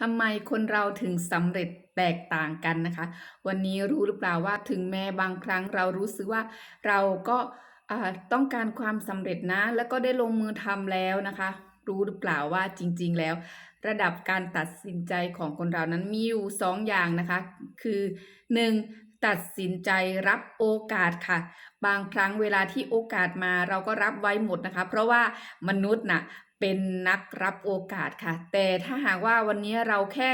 ทำไมคนเราถึงสำเร็จแตกต่างกันนะคะ วันนี้รู้หรือเปล่าว่าถึงแม้บางครั้งเรารู้สึกว่าเราก็ต้องการความสำเร็จนะ แล้วก็ได้ลงมือทำแล้วนะคะ รู้หรือเปล่าว่าจริง ๆ แล้ว ระดับการตัดสินใจของคนเรานั้นมีอยู่สองอย่างนะคะ คือ 1. ตัดสินใจรับโอกาสค่ะ บางครั้งเวลาที่โอกาสมาเราก็รับไว้หมดนะคะ เพราะว่ามนุษย์น่ะ เป็นนักรับโอกาสค่ะ แต่ถ้าหากว่าวันนี้เราแค่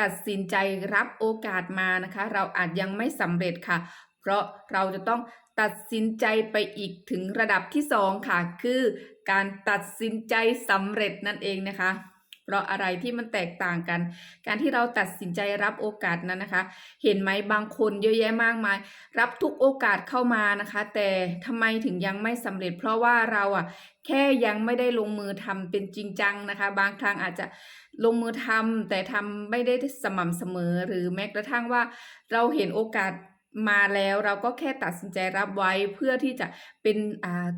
ตัดสินใจรับโอกาสมานะคะ เราอาจยังไม่สำเร็จค่ะ เพราะเราจะต้องตัดสินใจไปอีกถึงระดับที่สองค่ะ คือการตัดสินใจสำเร็จนั่นเองนะคะ ราะอะไรที่มันแตกต่างกัน การที่เราตัดสินใจรับโอกาสนั้นนะคะ เห็นไหมบางคนเยอะแยะมากมาย รับทุกโอกาสเข้ามานะคะ แต่ทำไมถึงยังไม่สำเร็จ เพราะว่าเราอะแค่ยังไม่ได้ลงมือทำเป็นจริงจังนะคะ บางครั้งอาจจะลงมือทำแต่ทำไม่ได้สม่ำเสมอหรือแม้กระทั่งว่าเราเห็นโอกาส มาแล้วเราก็แค่ตัดสินใจรับไว้เพื่อที่จะเป็น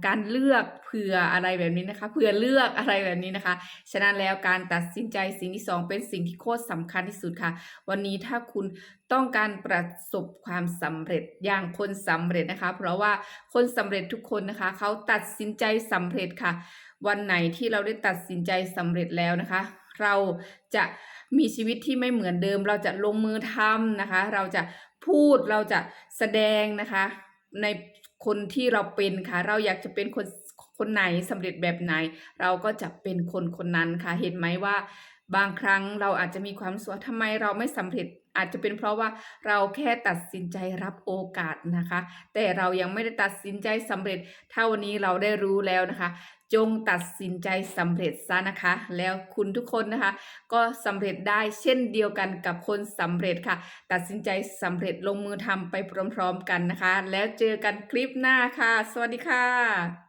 การเลือกเผื่ออะไรแบบนี้นะคะเผื่อเลือกอะไรแบบนี้นะคะ ฉะนั้นแล้วการตัดสินใจสิ่งที่สองเป็นสิ่งที่โคตรสำคัญที่สุดค่ะ วันนี้ถ้าคุณต้องการประสบความสำเร็จอย่างคนสำเร็จนะคะ เพราะว่าคนสำเร็จทุกคนนะคะเขาตัดสินใจสำเร็จค่ะ วันไหนที่เราได้ตัดสินใจสำเร็จแล้วนะคะ เราจะมีชีวิตที่ไม่เหมือนเดิม เราจะลงมือทำนะคะ เราจะพูดเราจะแสดงนะคะ ในคนที่เราเป็นค่ะ เราอยากจะเป็นคนคนไหนสำเร็จแบบไหน เราก็จะเป็นคนคนนั้นค่ะ เห็นไหมว่า บางครั้งเราอาจจะมีความสึกว่าทำไมเราไม่สำเร็จอาจจะเป็นเพราะว่าเราแค่ตัดสินใจรับโอกาสนะคะ แต่เรายังไม่ได้ตัดสินใจสำเร็จถ้าวันนี้เราได้รู้แล้วนะคะ จงตัดสินใจสำเร็จซะนะคะ แล้วคุณทุกคนนะคะ ก็สำเร็จได้เช่นเดียวกันกับคนสำเร็จค่ะ ตัดสินใจสำเร็จลงมือทำไปพร้อมๆกันนะคะ แล้วเจอกันคลิปหน้าค่ะ สวัสดีค่ะ